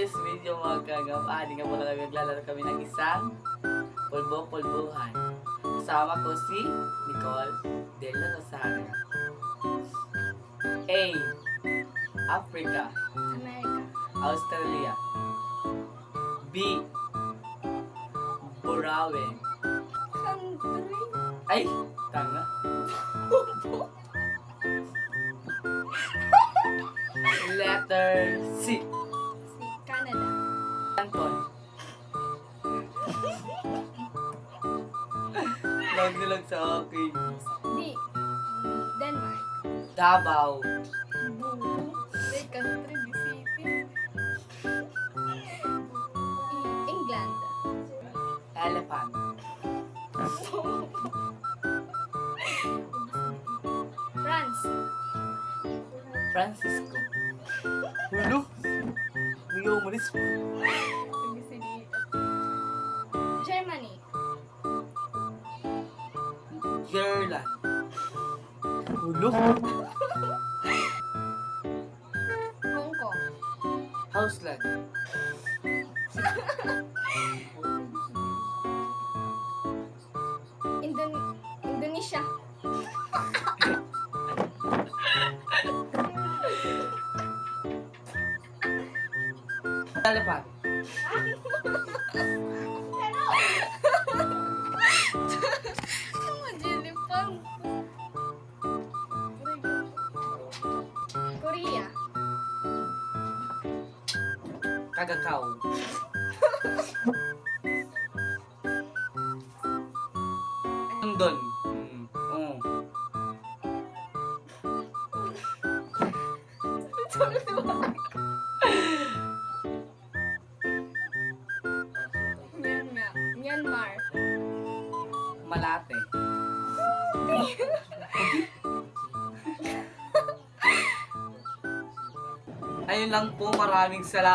This video mga kagapani nga pala naglalaro kami ng isang pulbo-pulbuhan. Kasama ko si Nicole Dela Rosario. A. Africa, America. Australia. B. Burawen. Country. Ay, tanga. Letter C. Nagnilag sa akin. D. Denmark. Davao. Say country, di city. E. England. Elephant. France. Francisco. Hulo. Huyo umalis. Gerland. Hulo. Hong Kong. Houseland. Indon Indonesia. Elephant. Kagakaw. London. Mm. Oh. Myanmar. Myanmar. Malate. Ayun lang po, maraming salamat.